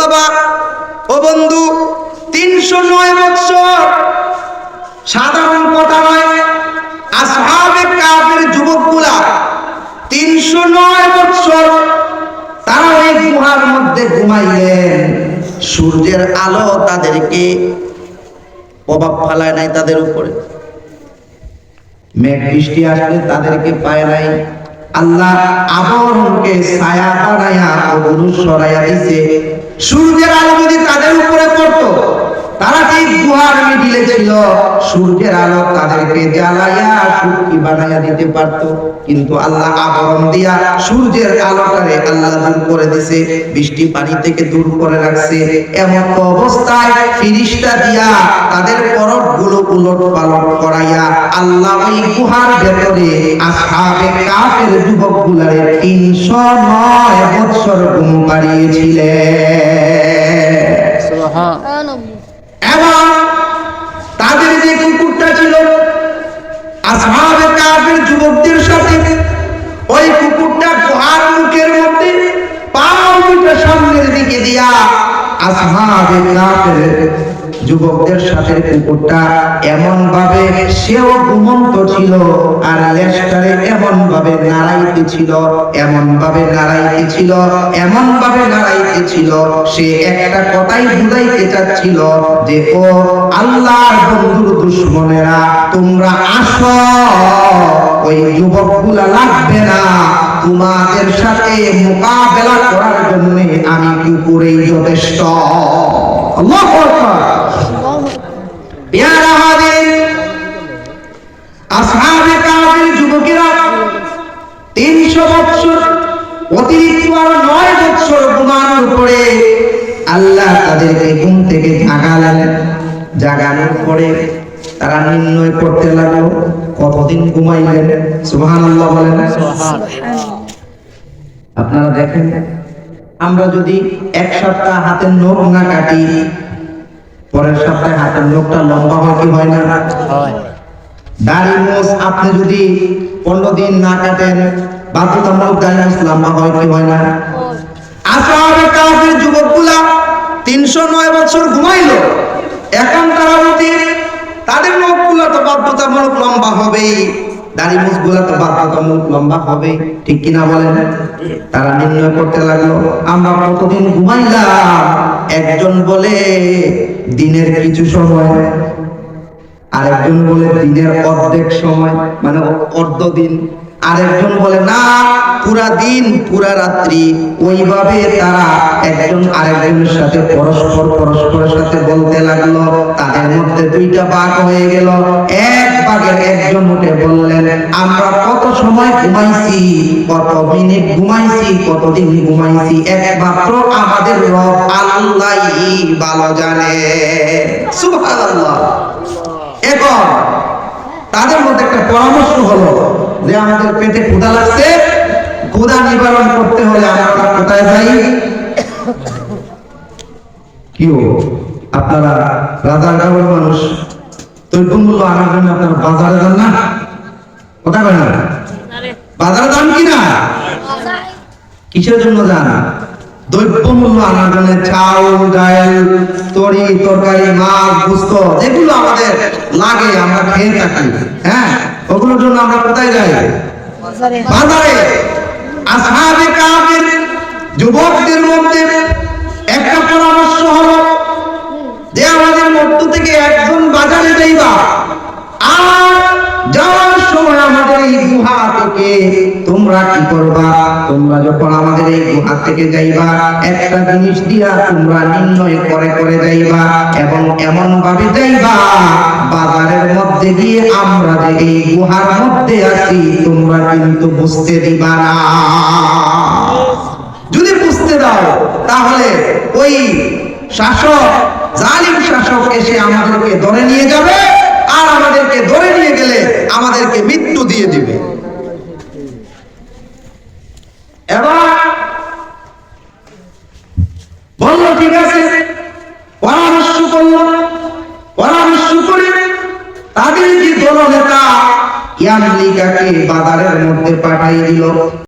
বাবা, ও বন্ধু, তিনশো নয় বৎসর, সাধারণ কথা নয় কাফের যুবকগুলা, তিনশো নয় বৎসর, তারা ওই গুহার মধ্যে ঘুমাইলেন। সূর্যের আলো তাদেরকে প্রভাব ফেলায় নাই তাদের উপরে। মেঘ বৃষ্টি আসলে তাদেরকে পায় নাই। আল্লাহ আবরণকে ছায়া বানায়া ওগুলো সরাইয়া দিছে। সূর্যের আলো যদি তাদের উপরে পড়তো, তারা ঠিক গুহার মিডিলে ছিল সূর্যের আলো তাদেরকে জ্বালাইয়া সুখী বানাইয়া দিতে পারতো। কিন্তু আল্লাহ আবরণ দিয়া সূর্যের আলোটারে আল্লাহ দূর করে দিছে, বৃষ্টি পানি থেকে দূর করে রাখছে। এমন অবস্থায় ফিরিস্তা দিয়া তাদের পরবগুলো উলট পালট করাইয়া আল্লাহ ওই গুহার ভেতরে আসহাবে কাফের যুবক গুলারে তিনশো নয় বৎসর ঘুম পাড়িয়েছিলেন এবং তাদের যে কুকুরটা ছিল আসহাবে কাফের যুবকদের সাথে, ওই কুকুরটা গুহার মুখের মধ্যে পা সামনের দিকে দিয়া আসহাবে কাফের যুবকদের সাথে কুকুরটা এমন ভাবে সেও ঘুমন্ত ছিল আর লেজটারে এমন ভাবে নাড়াইতে ছিল এমন ভাবে নাড়াইতে ছিল এমন ভাবে নাড়াইতে ছিল। সে একটা কথাই বুঝাইতে চাচ্ছিল যে, ও আল্লাহর বন্ধুর দুশ্মনেরা, তোমরা আসো। ওই যুবকগুলা লাগবে না। তোমাদের সাথে মোকাবেলা করার জন্য আমি কুকুরেই যথেষ্ট। আল্লাহু যুবকেরা তিনশো বৎসর অতিরিক্ত আর নয় বৎসর ঘুমানোর পরে আল্লাহ তাদেরকে ঘুম থেকে জাগালেন। জাগানোর পরে তারা নির্ণয় করতে লাগল কতদিন ঘুমাইলেন? সুবহান আল্লাহ বলেন আপনারা দেখেন আমরা যদি এক সপ্তাহ হাতের নখ না কাটি পরের সপ্তাহে হাতের নখটা লম্বা হয় কি হয় না? দাড়ি মোষ আপনি যদি পনেরো দিন না কাটেন বাধ্যতামূলক দাড়ি মোষ লম্বা হয় কি হয় না? আসলে কাফের যুবকগুলা তিনশো নয় বছর ঘুমাইলো। এখন তারা তাদের নখগুলা তো বাধ্যতামূলক লম্বা হবেই। দাড়ি মুখগুলা তো বাধ্যতামূলক লম্বা হবে, ঠিক কিনা বলেন? তারা নির্ণয় করতে লাগল, আমরা কতদিন ঘুমাইলাম? একজন বলে, দিনের কিছু সময়। আরেকজন বলে, দিনের অর্ধেক সময়। মানে অর্ধ দিন। আরেকজন বলে, না, পুরা দিন, পুরা রাত্রি। ওইভাবে তারা একজন আরেকজনের সাথে পরস্পর পরস্পরের সাথে বলতে লাগল। তাদের মধ্যে দুইটা ভাগ হয়ে গেল। এক ভাগের একজন উঠে বললেন, আমরা কত সময় ঘুমাইছি, কত মিনিট ঘুমাইছি কতদিন ঘুমাইছি, একমাত্র আমাদের রব আল্লাহই ভালো জানে। সুবহানাল্লাহ। এখন তাদের মধ্যে একটা পরামর্শ হলো যে, আমাদের পেটে ক্ষুধা লাগছে, ক্ষুধা নিবারণ করতে হলে আমরা কোথায় যাই? কি আপনারা রাজার গ্রামের মানুষ? তৈরি আনার জন্য আপনারা বাজারে যান না? কোথায় যান না বাজারে যান কি না? কিসের জন্য যান? দ্রব্যমূল্য আনার জন্য চাউল ডাল তরি তরকারি মাছ গুস্ত যেগুলো আমাদের লাগে আমরা খেয়ে থাকি হ্যাঁ? ওগুলোর জন্য আমরা কোথায় যাই? বাজারে। আসহাবে যুবকদের মধ্যে একটা থেকে তোমরা কি করবা? তোমরা যখন আমাদের এই গুহা থেকে যাইবা, একটা জিনিস দিয়া তোমরা নির্ণয় করে করে যাইবা এবং এমন ভাবে যাইবা, বাজারের মধ্যে গিয়ে আমরা যে এই গুহার মধ্যে আছি, তোমরা কিন্তু বুঝতে দিবা না। যদি বুঝতে দাও, তাহলে ওই শাসক, জালিম শাসক এসে আমাদেরকে ধরে নিয়ে যাবে, আর আমাদেরকে ধরে নিয়ে গেলে আমাদেরকে মৃত্যু দিয়ে দিবে। এবার বলল ঠিক আছে? পরামর্শ করল, পরামর্শ করে তাদের যে দলনেতা বাজারের মধ্যে পাঠাই দিল।